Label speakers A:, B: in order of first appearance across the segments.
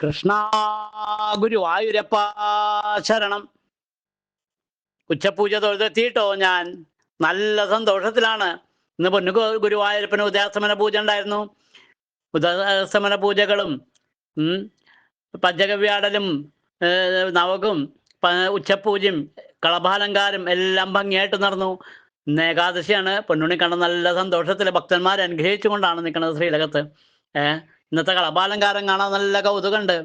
A: കൃഷ്ണ ഗുരുവായൂരപ്പ ശരണം. ഉച്ചപൂജ തൊഴുതെത്തിയിട്ടോ ഞാൻ? നല്ല സന്തോഷത്തിലാണ്. ഇന്ന് പൊന്നു ഗുരുവായൂരപ്പന് ഉദയാസ്തമന പൂജ ഉണ്ടായിരുന്നു. ഉദയാസ്തമന പൂജകളും ഉം, പഞ്ചഗവ്യാടലും നവകും ഉച്ചപൂജയും കളഭാലങ്കാരം എല്ലാം ഭംഗിയായിട്ട് നടന്നു. ഇന്ന് ഏകാദശിയാണ്. കണ്ട നല്ല സന്തോഷത്തിൽ ഭക്തന്മാരെ അനുഗ്രഹിച്ചുകൊണ്ടാണ് നിൽക്കുന്നത് ശ്രീലകത്ത്. ഏഹ് ഇന്നത്തെ കളഭാലങ്കാരം കാണാൻ നല്ല കൗതുകമുണ്ട്.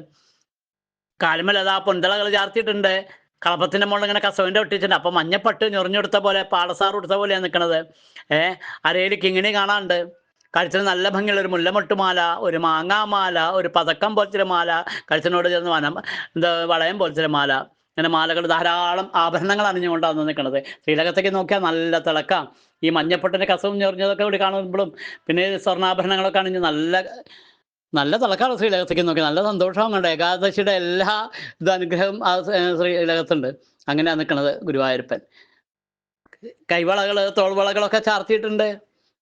A: കാലുമേൽ അതാ പൊന്തളകൾ ചാർത്തിയിട്ടുണ്ട്. കളപ്പത്തിന്റെ മുകളിൽ ഇങ്ങനെ കസവിന്റെ ഒട്ടിച്ചിട്ടുണ്ട് അപ്പൊ മഞ്ഞപ്പട്ട് ഞൊറിഞ്ഞെടുത്ത പോലെ പാടസാർ കൊടുത്ത പോലെയാണ് നിൽക്കുന്നത് ഏഹ് അരയിൽ കിങ്ങിണി കാണാണ്ട് കഴുത്തിന് നല്ല ഭംഗിയുള്ള ഒരു മുല്ലമൊട്ടുമാല ഒരു മാങ്ങാമാല ഒരു പതക്കം പോലത്തെ മാല കഴുത്തിനോട് ചേർന്ന് വനം എന്താ വളയം പോലത്തെ മാല. ഇങ്ങനെ മാലകൾ ധാരാളം ആഭരണങ്ങൾ അണിഞ്ഞുകൊണ്ടാണ് നിൽക്കുന്നത് ശ്രീലകത്തേക്ക് നോക്കിയാൽ നല്ല തിളക്കാം. ഈ മഞ്ഞപ്പൊട്ടിന്റെ കസവും ഞെറിഞ്ഞതൊക്കെ ഇവിടെ കാണുമ്പോഴും പിന്നെ സ്വർണാഭരണങ്ങളൊക്കെ അണിഞ്ഞ് നല്ല നല്ല തിളക്കാണ് ശ്രീലകത്തേക്ക് നോക്കി. നല്ല സന്തോഷമാണ് കണ്ട്. ഏകാദശിയുടെ എല്ലാ അനുഗ്രഹം ആ ശ്രീലകത്തുണ്ട്. അങ്ങനെയാണ് നിൽക്കുന്നത് ഗുരുവായൂരപ്പൻ. കൈവളകൾ തോൾവളകളൊക്കെ ചാർത്തിയിട്ടുണ്ട്.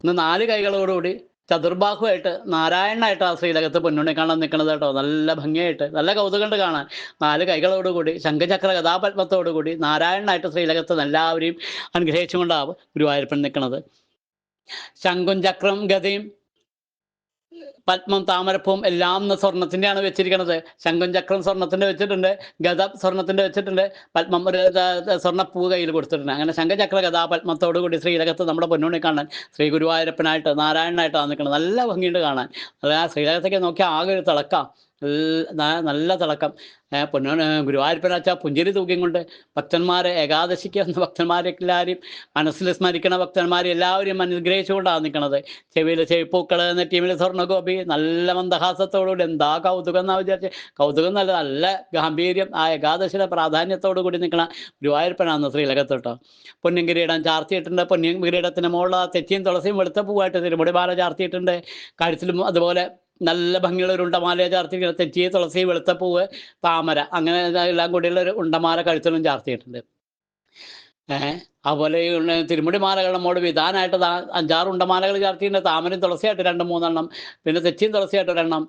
A: ഇന്ന് നാല് കൈകളോടുകൂടി ചതുർബാഹുവായിട്ട് നാരായണനായിട്ട് ആ ശ്രീലകത്ത് പൊന്നുണ്ണി കാണാൻ നിൽക്കുന്നത് കേട്ടോ. നല്ല ഭംഗിയായിട്ട് നല്ല കൗതുകണ്ട് കാണാൻ. നാല് കൈകളോടുകൂടി ശംഖചക്ര കഥാപത്മത്തോടുകൂടി നാരായണനായിട്ട് ശ്രീലകത്ത് എല്ലാവരെയും അനുഗ്രഹിച്ചുകൊണ്ടാവും ഗുരുവായൂരപ്പൻ നിൽക്കുന്നത് ശംഖും ചക്രം ഗതയും പത്മം താമരപ്പൂം എല്ലാം ഇന്ന് സ്വർണത്തിന്റെയാണ് വെച്ചിരിക്കുന്നത്. ശംഖും ചക്രം സ്വർണത്തിന്റെ വെച്ചിട്ടുണ്ട്. ഗത സ്വർണത്തിന്റെ വെച്ചിട്ടുണ്ട്. പത്മം ഒരു സ്വർണപ്പൂ കയ്യിൽ കൊടുത്തിട്ടുണ്ട്. അങ്ങനെ ശംഖചക്ര ഗതാ പത്മത്തോടു കൂടി ശ്രീലകത്ത് നമ്മുടെ പൊന്നോണി കാണാൻ ശ്രീ ഗുരുവായൂരപ്പനായിട്ട് നാരായണനായിട്ടാണ് നിൽക്കുന്നത്. നല്ല ഭംഗിയുണ്ട് കാണാൻ. അത് ആ ശ്രീലകത്തേക്ക് നോക്കിയാൽ ആകെ ഒരു തിളക്കാം. നല്ല- തിളക്കം. പൊന്നോ പൊന്നു ഗുരുവായൂരപ്പനാച്ച പുഞ്ചിരി തൂക്കിയും കൊണ്ട് ഭക്തന്മാരെ ഏകാദശിക്ക് വന്ന ഭക്തന്മാരെ എല്ലാവരെയും മനസ്സിൽ സ്മരിക്കണ ഭക്തന്മാരെ എല്ലാവരെയും അനുഗ്രഹിച്ചുകൊണ്ടാണ് നിൽക്കുന്നത് ചെവിയിൽ എന്ന ടീമിലെ സ്വർണഗോപി നല്ല മന്ദഹാസത്തോടുകൂടി എന്താ കൗതുകം എന്നാ വിചാരിച്ച് കൗതുകം നല്ല നല്ല ഗാംഭീര്യം ആ ഏകാദശിയുടെ പ്രാധാന്യത്തോടു കൂടി നിൽക്കണ ഗുരുവായൂരപ്പനാണ് ശ്രീലകത്തോട്ടോ പൊന്നിൻ കിരീടം ചാർത്തിയിട്ടുണ്ട് പൊന്നിൻ കിരീടത്തിന് മുകളിൽ തെറ്റിയും തുളസിയും വെളുത്ത പൂവായിട്ട് തിരുമുടി ബാല ചാർത്തിയിട്ടുണ്ട്. കഴുത്തിലും അതുപോലെ നല്ല ഭംഗിയുള്ള ഒരു ഉണ്ടമാല ചാർത്തിയിട്ട് തെറ്റിയ തുളസി വെളുത്തപ്പൂവ് താമര അങ്ങനെ എല്ലാം കൂടിയുള്ള ഒരു ഉണ്ടമാല കഴുത്തിലും ചാർത്തിയിട്ടുണ്ട്. ഏഹ് അതുപോലെ തിരുമുടി മാലകൾ നമ്മോട് വിധാനമായിട്ട് അഞ്ചാറ് ഉണ്ടമാലകൾ ചാർത്തിയിട്ടുണ്ട്. താമരയും തുളസിയായിട്ട് രണ്ട് മൂന്നെണ്ണം പിന്നെ തെച്ചിയും തുളസിയായിട്ട് ഒരെണ്ണം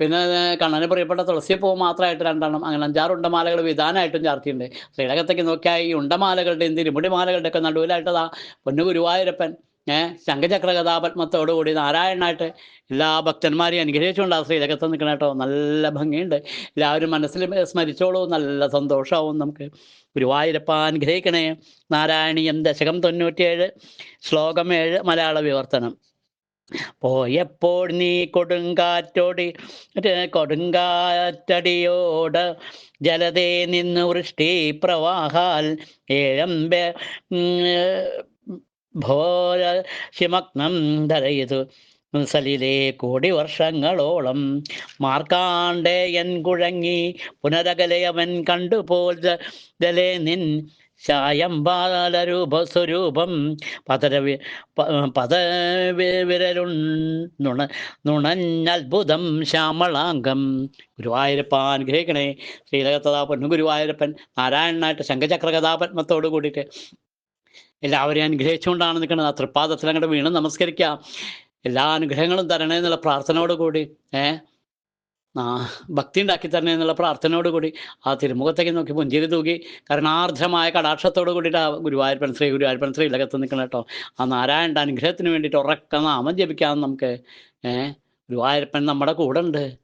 A: പിന്നെ കണ്ണന് പ്രിയപ്പെട്ട തുളസിപ്പൂ മാത്രമായിട്ട് രണ്ടെണ്ണം അങ്ങനെ അഞ്ചാറ് ഉണ്ടമാലകൾ വിധാനമായിട്ടും ചാർത്തിയിട്ടുണ്ട്. ശ്രീലകത്തേക്ക് നോക്കിയാൽ ഈ ഉണ്ടമാലകളുടെയും തിരുമുടി മാലകളുടെയൊക്കെ നടുവിലായിട്ടതാ പൊന്നു ഗുരുവായൂരപ്പൻ ഏഹ് ശംഖചക്ര കഥാപത്മത്തോടുകൂടി നാരായണനായിട്ട് എല്ലാ ഭക്തന്മാരെയും അനുഗ്രഹിച്ചുകൊണ്ട് ആ ശ്രീലകത്ത് നിൽക്കണം കേട്ടോ. നല്ല ഭംഗിയുണ്ട്. എല്ലാവരും മനസ്സിൽ സ്മരിച്ചോളൂ. നല്ല സന്തോഷമാവും നമുക്ക്. ഗുരുവായൂരപ്പ അനുഗ്രഹിക്കണേ. നാരായണീയം ദശകം തൊണ്ണൂറ്റിയേഴ് ശ്ലോകം ഏഴ് മലയാള വിവർത്തനം. പോയപ്പോൾ നീ കൊടുങ്കാറ്റോടി കൊടുങ്കാറ്റടിയോട് ജലതേ നിന്ന് വൃഷ്ടി പ്രവാഹാൽ ഏഴമ്പ ഭോര ശിമഗ്നം ധരയതു. സലിലെ കോടി വർഷങ്ങളോളം മാർക്കാണ്ടേയൻ കുഴങ്ങി പുനരകലയവൻ കണ്ടുപോൽ ദലേ നിൻ ശായംബാലരൂപ സ്വരൂപം പതരവി നുണ നുണഞ്ഞത്ഭുതം ശ്യാമളാംഗം. ഗുരുവായൂരപ്പ അനുഗ്രഹിക്കണേ. ശ്രീലകത്തതാ പൊന്നു ഗുരുവായൂരപ്പൻ നാരായണനായിട്ട് ശംഖചക്ര കഥാപത്മത്തോട് കൂടിയിട്ട് എല്ലാവരെയും അനുഗ്രഹിച്ചുകൊണ്ടാണ് നിൽക്കുന്നത്. ആ തൃപ്പാദത്തിൽ അങ്ങോട്ട് വീണ് നമസ്കരിക്കാം. എല്ലാ അനുഗ്രഹങ്ങളും തരണേ എന്നുള്ള പ്രാർത്ഥനയോട് കൂടി ഏ? ആ ഭക്തി ഉണ്ടാക്കി തരണേ എന്നുള്ള പ്രാർത്ഥനയോട് കൂടി ആ തിരുമുഖത്തേക്ക് നോക്കി പുഞ്ചിരി തൂക്കി കരുണാർദ്രമായ കടാക്ഷത്തോട് കൂടിയിട്ട് ആ ഗുരുവായൂരപ്പൻ ശ്രീ ഗുരുവായൂരപ്പൻ ശ്രീലകത്ത് നിൽക്കണം കേട്ടോ. ആ നാരായണന്റെ അനുഗ്രഹത്തിന് വേണ്ടിയിട്ട് ഉറക്ക നാമം ജപിക്കാം നമുക്ക് ഏ? ഗുരുവായൂരപ്പൻ നമ്മുടെ കൂടെ ഉണ്ട്.